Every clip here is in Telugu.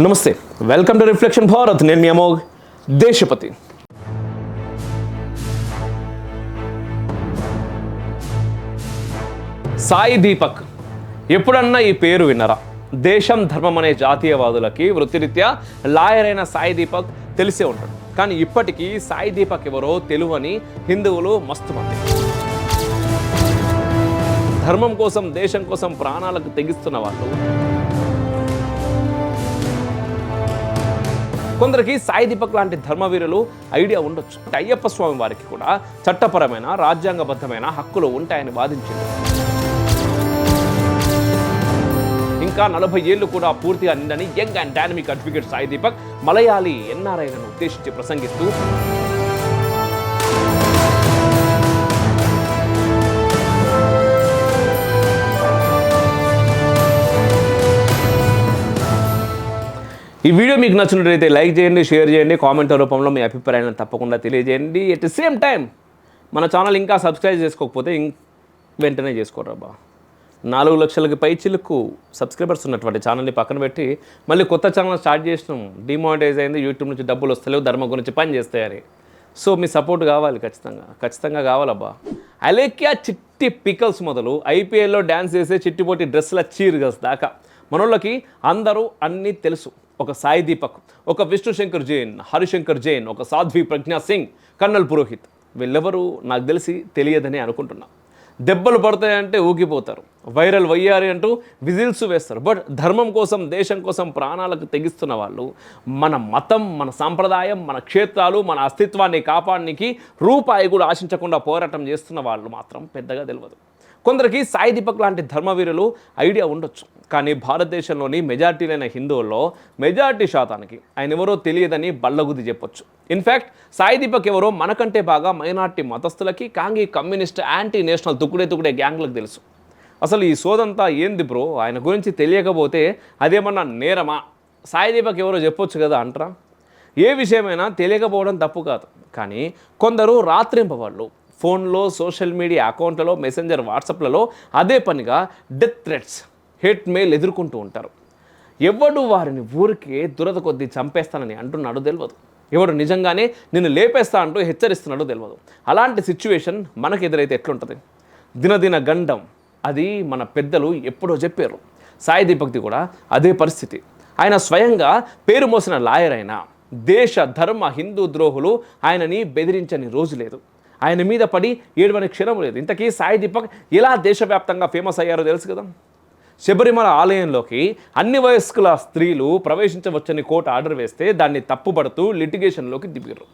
నమస్తే. వెల్కమ్ టు రిఫ్లెక్షన్ భారత్ నేను మీ అమోఘ్. దేశపతి. సాయి దీపక్. ఎప్పుడన్నా ఈ పేరు విన్నరా? దేశం ధర్మం అనే జాతీయవాదులకి వృత్తిరీత్యా లాయర్ అయిన సాయి దీపక్ తెలిసే ఉంటాడు. కానీ ఇప్పటికీ సాయి దీపక్ ఎవరో తెలువని హిందువులు మస్తు మంది. ధర్మం కోసం దేశం కోసం ప్రాణాలకు తెగిస్తున్న వాళ్ళు కొందరికి సాయి దీపక్ లాంటి ధర్మవీరులు ఐడియా ఉండొచ్చు. అయ్యప్ప స్వామి వారికి కూడా చట్టపరమైన రాజ్యాంగబద్ధమైన హక్కులు ఉంటాయని వాదించింది. ఇంకా నలభై ఏళ్ళు కూడా పూర్తిగా నిండని young and dynamic advocate Sai Deepak Malayali ఎన్ఆర్ఐలను ఉద్దేశించి ప్రసంగిస్తూ ఈ వీడియో మీకు నచ్చినట్లయితే లైక్ చేయండి షేర్ చేయండి కామెంట్ రూపంలో మీ అభిప్రాయాలను తప్పకుండా తెలియజేయండి. ఎట్ ద సేమ్ టైం మన ఛానల్ ఇంకా సబ్స్క్రైబ్ చేసుకోకపోతే ఇం- వెంటనే చేసుకోరబ్బా నాలుగు లక్షలకి పై చిలుకు సబ్స్క్రైబర్స్ ఉన్నటువంటి ఛానల్ని పక్కన పెట్టి మళ్ళీ కొత్త ఛానల్ స్టార్ట్ చేసినాం. డిమానిటైజ్ అయింది యూట్యూబ్ నుంచి డబ్బులు వస్తలేవు ధర్మం గురించి పని చేస్తాయని. సో మీ సపోర్ట్ కావాలి ఖచ్చితంగా. ఖచ్చితంగా కావాలబ్బా అలేక్యా చిట్టి పికల్స్ మొదలు ఐపీఎల్లో డ్యాన్స్ చేసే చిట్టిపోటి డ్రెస్ల చీర్గస్ దాకా. మనోళ్ళకి అందరూ అన్నీ తెలుసు. ఒక సాయి దీపక్ ఒక విష్ణు శంకర్ జైన్ హరిశంకర్ జైన్ ఒక సాధ్వి ప్రజ్ఞా సింగ్ కన్నల్ పురోహిత్. వీళ్ళెవరూ నాకు తెలిసి తెలియదని అనుకుంటున్నా. దెబ్బలు పడతాయంటే ఊగిపోతారు. వైరల్ వయ్యారి అంటూ విజిల్స్ వేస్తారు. బట్ ధర్మం కోసం దేశం కోసం ప్రాణాలకు తెగిస్తున్న వాళ్ళు మన మతం మన సాంప్రదాయం మన క్షేత్రాలు మన అస్తిత్వాన్ని కాపాడడానికి రూపాయి కూడా ఆశించకుండా పోరాటం చేస్తున్న వాళ్ళు మాత్రం పెద్దగా తెలియదు కొందరికి సాయి దీపక్ లాంటి ధర్మవీరులు ఐడియా ఉండొచ్చు. కానీ భారతదేశంలోని మెజార్టీలైన హిందువుల్లో మెజార్టీ శాతానికి ఆయన ఎవరో తెలియదని బళ్ళగుది చెప్పొచ్చు. ఇన్ఫ్యాక్ట్ సాయి దీపక్ ఎవరో మనకంటే బాగా మైనార్టీ మతస్థులకి కాంగీ కమ్యూనిస్ట్ యాంటీ నేషనల్ తుక్కుడే తుక్కుడే గ్యాంగ్లకు తెలుసు. అసలు ఈ సోదంతా ఏంది బ్రో? ఆయన గురించి తెలియకపోతే అదేమన్నా నేరమా? సాయి దీపక్ ఎవరో చెప్పొచ్చు కదా అంటారా? ఏ విషయమైనా తెలియకపోవడం తప్పు కాదు. కానీ కొందరు రాత్రింపవాళ్ళు ఫోన్లో సోషల్ మీడియా అకౌంట్లలో మెసెంజర్ వాట్సాప్లలో అదే పనిగా డెత్ థ్రెట్స్ హేట్ మెయిల్ ఎదుర్కొంటూ ఉంటారు. ఎవడు వారిని ఊరికే దురద కొద్దీ చంపేస్తానని అంటున్నాడో తెలియదు ఎవడు నిజంగానే నిన్ను లేపేస్తా అంటూ హెచ్చరిస్తున్నాడో తెలియదు అలాంటి సిచ్యువేషన్ మనకు ఎదురైతే ఎట్లుంటుంది? దినదిన గండం అది మన పెద్దలు ఎప్పుడో చెప్పారు. సాయి దీపక్ది కూడా అదే పరిస్థితి. ఆయన స్వయంగా పేరు మోసిన లాయర్ అయినా దేశ ధర్మ హిందూ ద్రోహులు ఆయనని బెదిరించని రోజు లేదు. ఆయన మీద పడి ఏడవని క్షణం లేదు. ఇంతకీ సాయి దీపక్ ఎలా దేశవ్యాప్తంగా ఫేమస్ అయ్యారో తెలుసు కదా? శబరిమల ఆలయంలోకి అన్ని వయస్కుల స్త్రీలు ప్రవేశించవచ్చని కోర్టు ఆర్డర్ వేస్తే దాన్ని తప్పుపడుతూ లిటిగేషన్లోకి దిగారు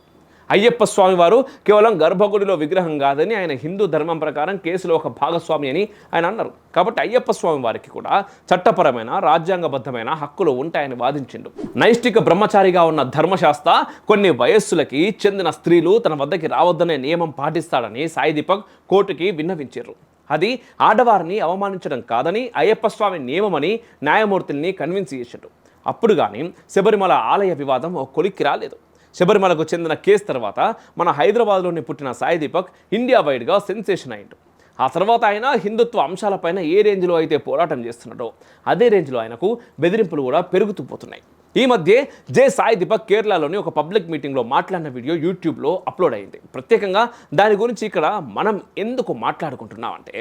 అయ్యప్ప స్వామి వారు కేవలం గర్భగుడిలో విగ్రహం కాదని ఆయన హిందూ ధర్మం ప్రకారం కేసులో ఒక భాగస్వామి అని ఆయన అన్నారు. కాబట్టి అయ్యప్ప స్వామి వారికి కూడా చట్టపరమైన రాజ్యాంగబద్ధమైన హక్కులు ఉంటాయని వాదించిండు. నైష్టిక బ్రహ్మచారిగా ఉన్న ధర్మశాస్త్ర కొన్ని వయస్సులకి చెందిన స్త్రీలు తన వద్దకి రావద్దనే నియమం పాటిస్తాడని సాయి దీపక్ కోర్టుకి విన్నవించారు. అది ఆడవారిని అవమానించడం కాదని అయ్యప్ప స్వామి నియమమని న్యాయమూర్తుల్ని కన్విన్స్ చేశాడు అప్పుడు కానీ శబరిమల ఆలయ వివాదం ఓ కొలిక్కి రాలేదు. శబరిమలకు చెందిన కేసు తర్వాత మన హైదరాబాద్లోని పుట్టిన సాయి దీపక్ ఇండియా వైడ్గా సెన్సేషన్ అయిండు. ఆ తర్వాత ఆయన హిందుత్వ అంశాలపైన ఏ రేంజ్లో అయితే పోరాటం చేస్తున్నాడో అదే రేంజ్లో ఆయనకు బెదిరింపులు కూడా పెరుగుతూ పోతున్నాయి. ఈ మధ్య జే సాయి దీపక్ కేరళలోని ఒక పబ్లిక్ మీటింగ్లో మాట్లాడిన వీడియో యూట్యూబ్లో అప్లోడ్ అయింది. ప్రత్యేకంగా దాని గురించి ఇక్కడ మనం ఎందుకు మాట్లాడుకుంటున్నామంటే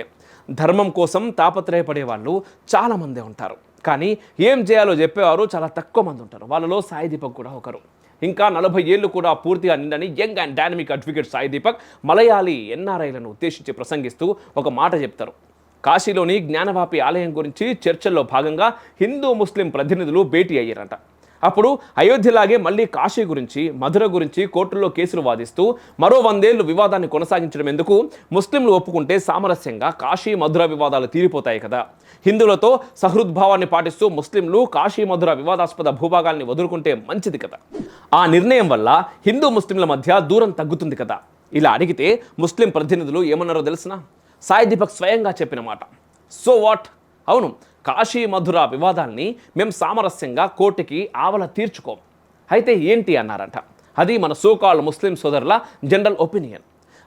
ధర్మం కోసం తాపత్రయపడే వాళ్ళు చాలామందే ఉంటారు. కానీ ఏం చేయాలో చెప్పేవారు చాలా తక్కువ మంది ఉంటారు. వాళ్ళలో సాయి దీపక్ కూడా ఒకరు. ఇంకా నలభై ఏళ్ళు కూడా పూర్తిగా నిండని young and dynamic advocate Sai Deepak Malayali ఎన్ఆర్ఐలను ఉద్దేశించి ప్రసంగిస్తూ ఒక మాట చెప్తారు. కాశీలోని జ్ఞానవాపి ఆలయం గురించి చర్చల్లో భాగంగా హిందూ ముస్లిం ప్రతినిధులు భేటీ అయ్యారట. అప్పుడు అయోధ్యలాగే మళ్ళీ కాశీ గురించి మధుర గురించి కోర్టుల్లో కేసులు వాదిస్తూ మరో వందేళ్ళు వివాదాన్ని కొనసాగించడం ఎందుకు? ముస్లింలు ఒప్పుకుంటే సామరస్యంగా కాశీ మధుర వివాదాలు తీరిపోతాయి కదా. హిందువులతో సహృద్భావాన్ని పాటిస్తూ ముస్లింలు కాశీ మధుర వివాదాస్పద భూభాగాల్ని వదులుకుంటే మంచిది కదా. ఆ నిర్ణయం వల్ల హిందూ ముస్లింల మధ్య దూరం తగ్గుతుంది కదా. ఇలా అడిగితే ముస్లిం ప్రతినిధులు ఏమన్నారో తెలిసిన? సాయి దీపక్ స్వయంగా చెప్పిన మాట. So what? అవును కాశీ మధుర వివాదాల్ని మేము సామరస్యంగా కోర్టుకి ఆవల తీర్చుకోం. అయితే ఏంటి అన్నారంట. అది మన సోకాల్ ముస్లిం సోదరుల జనరల్ ఒపీనియన్.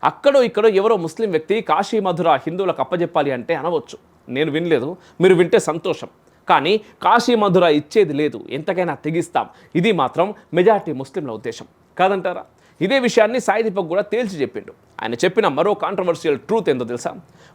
అక్కడో ఇక్కడో ఎవరో ముస్లిం వ్యక్తి కాశీ మధుర హిందువులకు అప్పజెప్పాలి అంటే అనవచ్చు. నేను వినలేదు మీరు వింటే సంతోషం. కానీ కాశీ మధుర ఇచ్చేది లేదు ఎంతకైనా తెగిస్తాం. ఇది మాత్రం మెజార్టీ ముస్లింల ఉద్దేశం. కాదంటారా? ఇదే విషయాన్ని సాయిదీపక్ కూడా తేల్చి చెప్పిండు. ఆయన చెప్పిన మరో కాంట్రవర్షియల్ ట్రూత్ ఏందో తెలుసా?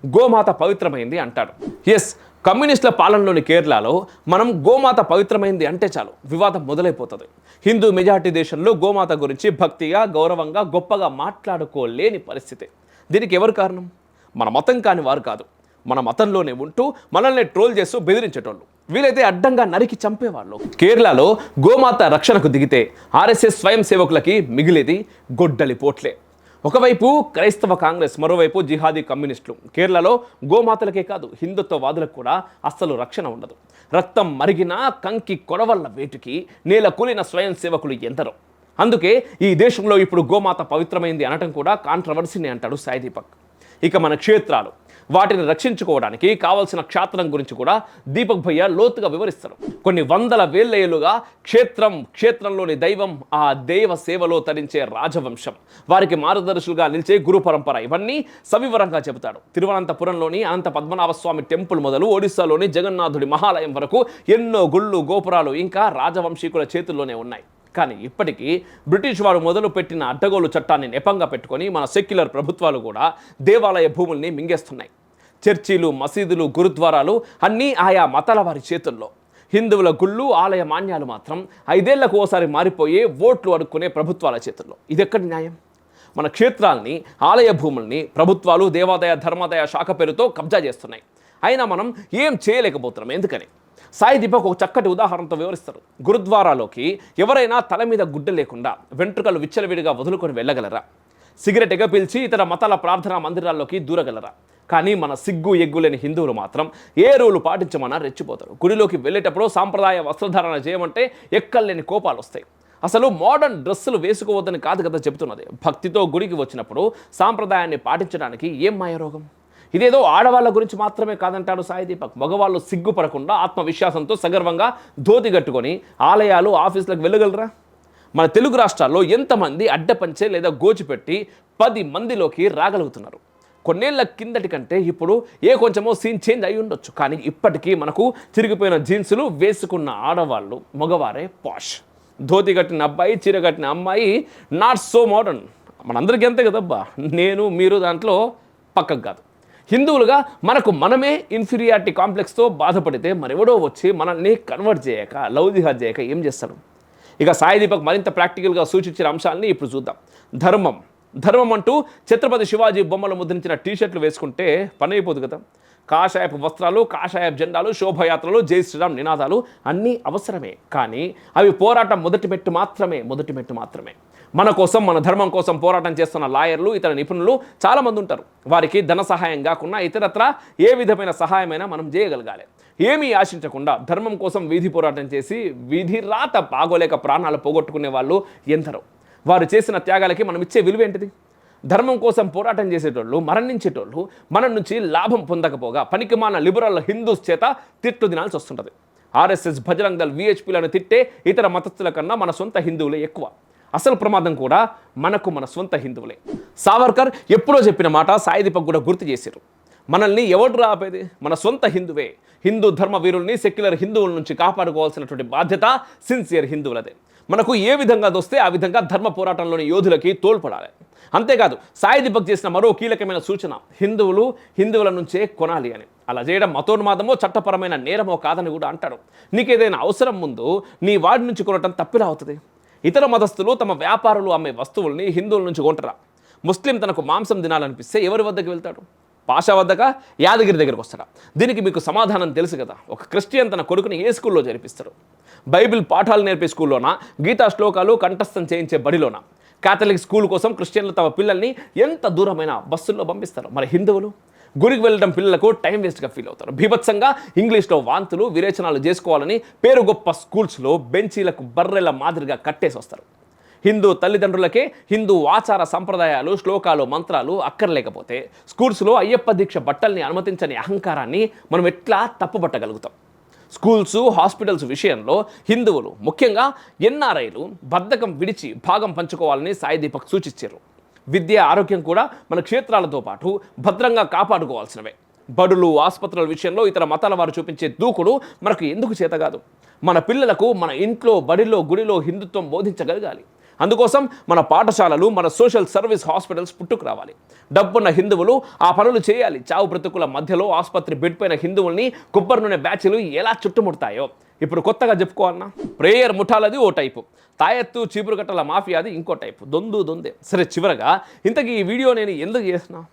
గోమాత పవిత్రమైంది అంటాడు. ఎస్ కమ్యూనిస్టుల పాలనలోని కేరళలో మనం గోమాత పవిత్రమైంది అంటే చాలు. వివాదం మొదలైపోతుంది. హిందూ మెజార్టీ దేశంలో గోమాత గురించి భక్తిగా గౌరవంగా గొప్పగా మాట్లాడుకోలేని పరిస్థితి. దీనికి ఎవరు కారణం? మన మతం కాని వారు కాదు. మన మతంలోనే ఉంటూ మనల్ని ట్రోల్ చేస్తూ బెదిరించేటోళ్ళు. వీలైతే అడ్డంగా నరికి చంపేవాళ్ళు. కేరళలో గోమాత రక్షణకు దిగితే ఆర్ఎస్ఎస్ స్వయం సేవకులకి మిగిలేది గొడ్డలి పోట్లే. ఒకవైపు క్రైస్తవ కాంగ్రెస్ మరోవైపు జిహాదీ కమ్యూనిస్టులు. కేరళలో గోమాతలకే కాదు హిందుత్వవాదులకు కూడా అస్సలు రక్షణ ఉండదు. రక్తం మరిగిన కంకి కొడవల్ల వేటుకి నేల కూలిన స్వయం సేవకులు ఎందరో. అందుకే ఈ దేశంలో ఇప్పుడు గోమాత పవిత్రమైంది అనటం కూడా కాంట్రవర్సీని అంటాడు సాయిదీపక్ ఇక మన క్షేత్రాలు. వాటిని రక్షించుకోవడానికి కావలసిన క్షేత్రం గురించి కూడా దీపక్ భయ్య లోతుగా వివరిస్తారు. కొన్ని వందల వేలేళ్ళుగా క్షేత్రం క్షేత్రంలోని దైవం ఆ దైవ సేవలో తరించే రాజవంశం. వారికి మార్గదర్శులుగా నిలిచే గురు పరంపర ఇవన్నీ సవివరంగా చెబుతాడు. తిరువనంతపురంలోని అనంత పద్మనాభ స్వామి టెంపుల్ మొదలు ఒడిశాలోని జగన్నాథుడి మహాలయం వరకు ఎన్నో గుళ్ళు గోపురాలు ఇంకా రాజవంశీకుల చేతుల్లోనే ఉన్నాయి. కానీ ఇప్పటికీ బ్రిటిష్ వారు మొదలుపెట్టిన అడ్డగోలు చట్టాన్ని నెపంగా పెట్టుకొని మన సెక్యులర్ ప్రభుత్వాలు కూడా దేవాలయ భూముల్ని మింగేస్తున్నాయి. చర్చీలు మసీదులు గురుద్వారాలు అన్నీ ఆయా మతాల వారి చేతుల్లో. హిందువుల గుళ్ళు ఆలయ మాన్యాలు మాత్రం ఐదేళ్ళకు ఓసారి మారిపోయే ఓట్లు అడుక్కునే ప్రభుత్వాల చేతుల్లో. ఇదెక్కడి న్యాయం? మన క్షేత్రాల్ని ఆలయ భూముల్ని ప్రభుత్వాలు దేవాదాయ ధర్మాదాయ శాఖ పేరుతో కబ్జా చేస్తున్నాయి. అయినా మనం ఏం చేయలేకపోతున్నాం? ఎందుకని? సాయి దీపక్ ఒక చక్కటి ఉదాహరణతో వివరిస్తారు. గురుద్వారాలోకి ఎవరైనా తల మీద గుడ్డ లేకుండా వెంట్రుకలు విచ్చలవిడిగా వదులుకొని వెళ్ళగలరా? సిగరెట్ ఎగపీల్చి ఇతర మతాల ప్రార్థనా మందిరాల్లోకి దూరగలరా? కానీ మన సిగ్గు ఎగ్గు లేని హిందువులు మాత్రం ఏ రూలు పాటించమన్నా రెచ్చిపోతారు. గుడిలోకి వెళ్ళేటప్పుడు సాంప్రదాయ వస్త్రధారణ చేయమంటే ఎక్కలేని కోపాలు వస్తాయి. అసలు మోడర్న్ డ్రెస్సులు వేసుకోవద్దని కాదు కదా చెబుతున్నది. భక్తితో గుడికి వచ్చినప్పుడు సాంప్రదాయాన్ని పాటించడానికి ఏం మాయరోగం ఇదేదో ఆడవాళ్ళ గురించి మాత్రమే కాదంటాడు సాయి దీపక్. మగవాళ్ళు సిగ్గుపడకుండా ఆత్మవిశ్వాసంతో సగర్వంగా ధోతి కట్టుకొని ఆలయాలు ఆఫీసులకు వెళ్ళగలరా? మన తెలుగు రాష్ట్రాల్లో ఎంతమంది అడ్డపంచే లేదా గోచిపెట్టి పది మందిలోకి రాగలుగుతున్నారు? కొన్నేళ్ళ కిందటి కంటే ఇప్పుడు ఏ కొంచెమో సీన్ చేంజ్ అయి ఉండొచ్చు. కానీ ఇప్పటికీ మనకు తిరిగిపోయిన జీన్సులు వేసుకున్న ఆడవాళ్ళు మగవారే పాష్ ధోతి కట్టిన అబ్బాయి చీర కట్టిన అమ్మాయి నాట్ సో మోడర్న్ మనందరికీ అంతే కదబ్బా. నేను మీరు దాంట్లో పక్కకు కాదు. హిందువులుగా మనకు మనమే ఇన్ఫీరియారిటీ కాంప్లెక్స్తో బాధపడితే మరెవడో వచ్చి మనల్ని కన్వర్ట్ చేయక లవ్ జిహాద్ చేయక ఏం చేస్తాడు ఇక సాయి దీపక్ మరింత ప్రాక్టికల్గా సూచించిన అంశాలని ఇప్పుడు చూద్దాం. ధర్మం. ధర్మం అంటూ ఛత్రపతి శివాజీ బొమ్మలు ముద్రించిన టీషర్ట్లు వేసుకుంటే పని అయిపోదు కదా. కాషాయపు వస్త్రాలు కాషాయపు జెండాలు శోభయాత్రలు జై శ్రీరామ్ నినాదాలు అన్నీ అవసరమే. కానీ అవి పోరాటం మొదటి మెట్టు మాత్రమే మొదటి మెట్టు మాత్రమే. మన కోసం మన ధర్మం కోసం పోరాటం చేస్తున్న లాయర్లు ఇతర నిపుణులు చాలామంది ఉంటారు. వారికి ధన సహాయం కాకుండా ఇతరత్ర ఏ విధమైన సహాయమైనా మనం చేయగలగాలి. ఏమీ ఆశించకుండా ధర్మం కోసం వీధి పోరాటం చేసి వీధి రాత బాగోలేక ప్రాణాలు పోగొట్టుకునే వాళ్ళు ఎందరో. వారు చేసిన త్యాగాలకి మనం ఇచ్చే విలువ ఏంటిది? ధర్మం కోసం పోరాటం చేసేటోళ్ళు మరణించేటోళ్ళు మన నుంచి లాభం పొందకపోగా పనికిమాన లిబరల్ హిందూస్ చేత తిట్టు దినాల్సి వస్తుంటుంది. ఆర్ఎస్ఎస్ భజరంగల్ విహెచ్పిలను విహెచ్పీలను తిట్టే ఇతర మతస్థుల కన్నా మన సొంత హిందువులే ఎక్కువ. అసలు ప్రమాదం కూడా మనకు మన సొంత హిందువులే. సావర్కర్ ఎప్పుడో చెప్పిన మాట సాయిదీపక్ కూడా గుర్తు చేశారు. మనల్ని ఎవడు రాపేది మన సొంత హిందువే. హిందూ ధర్మ వీరుల్ని సెక్యులర్ హిందువుల నుంచి కాపాడుకోవాల్సినటువంటి బాధ్యత సిన్సియర్ హిందువులదే. మనకు ఏ విధంగా దొస్తే ఆ విధంగా ధర్మ పోరాటంలోని యోధులకి తోల్పడాలి అంతేకాదు సాయి దీపక్ చేసిన మరో కీలకమైన సూచన హిందువులు హిందువుల నుంచే కొనాలి అని. అలా చేయడం మతోన్మాదమో చట్టపరమైన నేరమో కాదని కూడా అంటాడు. నీకేదైనా అవసరం ముందు నీ వాడి నుంచి కొనటం తప్పిలా అవుతుంది. ఇతర మతస్థులు తమ వ్యాపారులు అమ్మే వస్తువుల్ని హిందువుల నుంచి కొంటరా? ముస్లిం తనకు మాంసం తినాలనిపిస్తే ఎవరి వద్దకు వెళ్తాడు? పాషా వద్దక? యాదగిరి దగ్గరకు వస్తాడా? దీనికి మీకు సమాధానం తెలుసు కదా. ఒక క్రిస్టియన్ తన కొడుకుని ఏ స్కూల్లో జరిపిస్తారు బైబిల్ పాఠాలు నేర్పే స్కూల్లోనా? గీతా శ్లోకాలు కంఠస్థం చేయించే బడిలోనా? కాథలిక్ స్కూల్ కోసం క్రిస్టియన్లు తమ పిల్లల్ని ఎంత దూరమైన బస్సుల్లో పంపిస్తారు. మరి హిందువులు? గురికి వెళ్ళడం పిల్లలకు టైం వేస్ట్గా ఫీల్ అవుతారు. బీభత్సంగా ఇంగ్లీష్లో వాంతులు విరేచనాలు చేసుకోవాలని పేరు గొప్ప స్కూల్స్లో బెంచీలకు బర్రెల మాదిరిగా కట్టేసి వస్తారు. హిందూ తల్లిదండ్రులకే హిందూ ఆచార సంప్రదాయాలు శ్లోకాలు మంత్రాలు అక్కర్లేకపోతే స్కూల్స్లో అయ్యప్ప దీక్ష బట్టల్ని అనుమతించని అహంకారాన్ని మనం ఎట్లా తప్పుపట్టగలుగుతాం? స్కూల్స్ హాస్పిటల్స్ విషయంలో హిందువులు ముఖ్యంగా ఎన్ఆర్ఐలు బద్ధకం విడిచి భాగం పంచుకోవాలని సాయి దీపక్ సూచించారు విద్య ఆరోగ్యం కూడా మన క్షేత్రాలతో పాటు భద్రంగా కాపాడుకోవాల్సినవే. బడులు ఆసుపత్రుల విషయంలో ఇతర మతాల వారు చూపించే దూకుడు మనకు ఎందుకు చేత కాదు? మన పిల్లలకు మన ఇంట్లో బడిలో గుడిలో హిందుత్వం బోధించగలగాలి. అందుకోసం మన పాఠశాలలు మన సోషల్ సర్వీస్ హాస్పిటల్స్ పుట్టుకు రావాలి. డబ్బున్న హిందువులు ఆ పనులు చేయాలి. చావు బ్రతుకుల మధ్యలో ఆసుపత్రి బెడ్ పైన హిందువుల్ని కొబ్బరి నూనె బ్యాచ్లు ఎలా చుట్టుముడతాయో ఇప్పుడు కొత్తగా చెప్పుకోవాలన్నా ప్రేయర్ ముఠాలది ఓ టైపు. తాయెత్తు చీపురుగట్టల మాఫియాది ఇంకో టైపు. దొందు దొందే. సరే చివరగా ఇంతకీ ఈ వీడియో నేను ఎందుకు చేసినా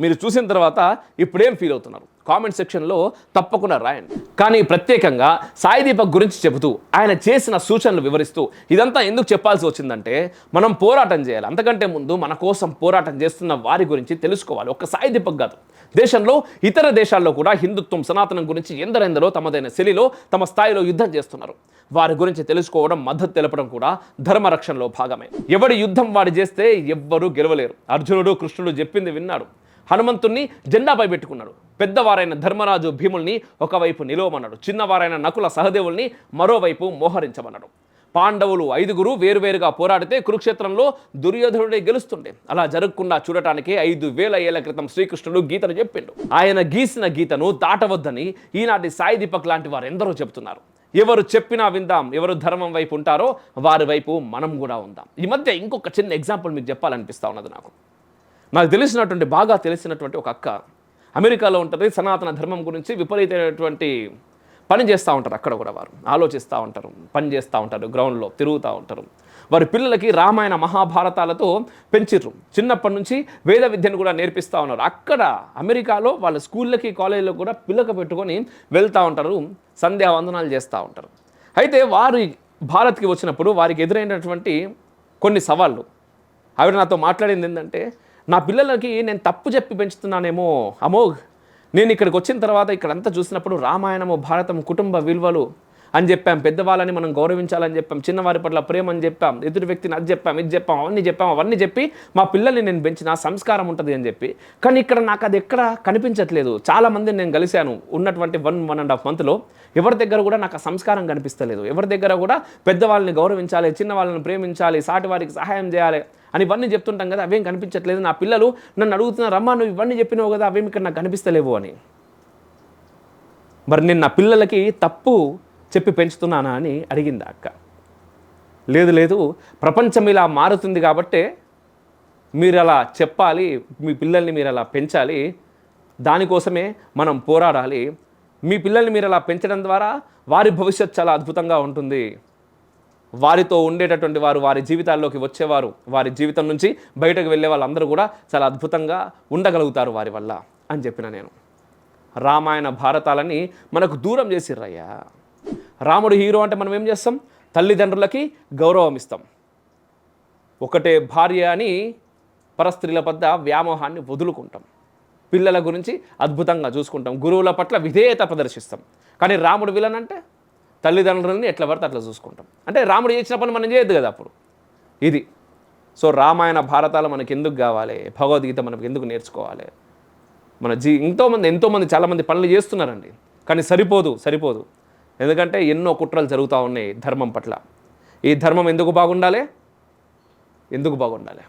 మీరు చూసిన తర్వాత ఇప్పుడేం ఫీల్ అవుతున్నారు? కామెంట్ సెక్షన్లో తప్పకుండా రాయండి. కానీ ప్రత్యేకంగా సాయి దీపక్ గురించి చెబుతూ ఆయన చేసిన సూచనలు వివరిస్తూ ఇదంతా ఎందుకు చెప్పాల్సి వచ్చిందంటే మనం పోరాటం చేయాలి. అంతకంటే ముందు మన కోసం పోరాటం చేస్తున్న వారి గురించి తెలుసుకోవాలి. ఒక్క సాయి దీపక్ కాదు. దేశంలో ఇతర దేశాల్లో కూడా హిందుత్వం సనాతనం గురించి ఎందరెందరో తమదైన శైలిలో తమ స్థాయిలో యుద్ధం చేస్తున్నారు. వారి గురించి తెలుసుకోవడం మద్దతు తెలపడం కూడా ధర్మరక్షణలో భాగమే. ఎవడి యుద్ధం వాడి చేస్తే ఎవ్వరూ గెలవలేరు. అర్జునుడు కృష్ణుడు చెప్పింది విన్నాడు. హనుమంతుణ్ణి జెండాపై పెట్టుకున్నాడు. పెద్దవారైన ధర్మరాజు భీముల్ని ఒకవైపు నిలవమన్నాడు. చిన్నవారైన నకుల సహదేవుల్ని మరోవైపు మోహరించమన్నాడు. పాండవులు ఐదుగురు వేరువేరుగా పోరాడితే కురుక్షేత్రంలో దుర్యోధనుడే గెలుస్తుండే. అలా జరగకుండా చూడటానికి ఐదు వేల ఏళ్ళ క్రితం శ్రీకృష్ణుడు గీతను చెప్పిండు. ఆయన గీసిన గీతను దాటవద్దని ఈనాటి సాయి దీపక్ లాంటి వారు ఎందరో చెబుతున్నారు. ఎవరు చెప్పినా విందాం ఎవరు ధర్మం వైపు ఉంటారో వారి వైపు మనం కూడా ఉందాం. ఈ మధ్య ఇంకొక చిన్న ఎగ్జాంపుల్ మీకు చెప్పాలనిపిస్తా ఉన్నది నాకు. నాకు తెలిసినటువంటి బాగా తెలిసినటువంటి ఒక అక్క. అమెరికాలో ఉంటుంది సనాతన ధర్మం గురించి విపరీతమైనటువంటి పని చేస్తూ ఉంటారు అక్కడ కూడా వారు. ఆలోచిస్తూ ఉంటారు పని చేస్తూ ఉంటారు గ్రౌండ్లో తిరుగుతూ ఉంటారు. వారి పిల్లలకి రామాయణ మహాభారతాలతో పెంచిర్రు. చిన్నప్పటి నుంచి వేద విద్యను కూడా నేర్పిస్తూ ఉన్నారు. అక్కడ అమెరికాలో వాళ్ళ స్కూళ్ళకి కాలేజీలో కూడా పిల్లక పెట్టుకొని వెళ్తూ ఉంటారు సంధ్యా వందనాలు చేస్తూ ఉంటారు. అయితే వారి భారత్కి వచ్చినప్పుడు వారికి ఎదురైనటువంటి కొన్ని సవాళ్ళు. ఆవిడ నాతో మాట్లాడింది ఏంటంటే నా పిల్లలకి నేను తప్పు చెప్పి పెంచుతున్నానేమో. అమోఘ్ నేను ఇక్కడికి వచ్చిన తర్వాత ఇక్కడంతా చూసినప్పుడు రామాయణము భారతం కుటుంబ విలువలు అని చెప్పాం. పెద్దవాళ్ళని మనం గౌరవించాలని చెప్పాం. చిన్నవారి పట్ల ప్రేమ అని చెప్పాం. ఎదుటి వ్యక్తిని అది చెప్పాం ఇది చెప్పాం అవన్నీ చెప్పాం అవన్నీ చెప్పి మా పిల్లల్ని నేను పెంచిన సంస్కారం ఉంటుంది అని చెప్పి. కానీ ఇక్కడ నాకు అది ఎక్కడ కనిపించట్లేదు. చాలా మందిని నేను కలిశాను ఉన్నటువంటి వన్ వన్ అండ్ హాఫ్ మంత్లో ఎవరి దగ్గర కూడా నాకు ఆ సంస్కారం కనిపిస్తలేదు. ఎవరి దగ్గర కూడా పెద్దవాళ్ళని గౌరవించాలి చిన్నవాళ్ళని ప్రేమించాలి సాటి వారికి సహాయం చేయాలి అని ఇవన్నీ చెప్తుంటాం కదా అవేం కనిపించట్లేదు. నా పిల్లలు నన్ను అడుగుతున్నారు రమ్మా నువ్వు ఇవన్నీ చెప్పినావు కదా అవేమి ఇక్కడ నాకు కనిపిస్తలేవు అని. మరి నేను నా పిల్లలకి తప్పు చెప్పి పెంచుతున్నానా అని అడిగింది అక్క. లేదు లేదు ప్రపంచం ఇలా మారుతుంది కాబట్టే మీరు అలా చెప్పాలి మీ పిల్లల్ని మీరు అలా పెంచాలి దానికోసమే మనం పోరాడాలి. మీ పిల్లల్ని మీరు అలా పెంచడం ద్వారా వారి భవిష్యత్ చాలా అద్భుతంగా ఉంటుంది. వారితో ఉండేటటువంటి వారు వారి జీవితాల్లోకి వచ్చేవారు వారి జీవితం నుంచి బయటకు వెళ్ళే వాళ్ళందరూ కూడా చాలా అద్భుతంగా ఉండగలుగుతారు వారి వల్ల అని చెప్పిన నేను. రామాయణ భారతాలని మనకు దూరం చేసిర్రయ్యా. రాముడు హీరో అంటే మనం ఏం చేస్తాం? తల్లిదండ్రులకి గౌరవం ఇస్తాం. ఒకటే భార్య అని పరస్త్రీల పద్ద వ్యామోహాన్ని వదులుకుంటాం. పిల్లల గురించి అద్భుతంగా చూసుకుంటాం. గురువుల పట్ల విధేయత ప్రదర్శిస్తాం. కానీ రాముడు విలన్ అంటే? తల్లిదండ్రులని ఎట్లా పడితే అట్లా చూసుకుంటాం. అంటే రాముడు చేసిన పని మనం చేయొద్దు కదా అప్పుడు. ఇది. సో రామాయణ భారతాలు మనకి ఎందుకు కావాలి? భగవద్గీత మనకు ఎందుకు నేర్చుకోవాలి? మన జీ ఎంతోమంది ఎంతోమంది చాలామంది పనులు చేస్తున్నారండి. కానీ సరిపోదు సరిపోదు. ఎందుకంటే ఎన్నో కుట్రలు జరుగుతూ ఉన్నాయి ధర్మం పట్ల. ఈ ధర్మం ఎందుకు బాగుండాలి? ఎందుకు బాగుండాలి?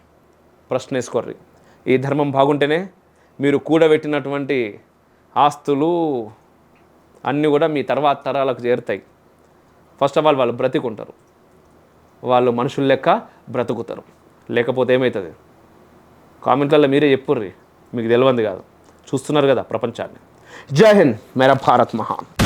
ప్రశ్న వేసుకోర్రి ఈ ధర్మం బాగుంటేనే మీరు కూడబెట్టినటువంటి ఆస్తులు అన్నీ కూడా మీ తర్వాత తరాలకు చేరుతాయి. ఫస్ట్ ఆఫ్ ఆల్ వాళ్ళు బ్రతికుంటారు. వాళ్ళు మనుషుల లెక్క బ్రతుకుతారు. లేకపోతే ఏమవుతుంది కామెంట్లలో మీరే చెప్పుర్రి. మీకు తెలియంది కాదు. చూస్తున్నారు కదా ప్రపంచాన్ని. జై హింద్. మేరా భారత్ మహాన్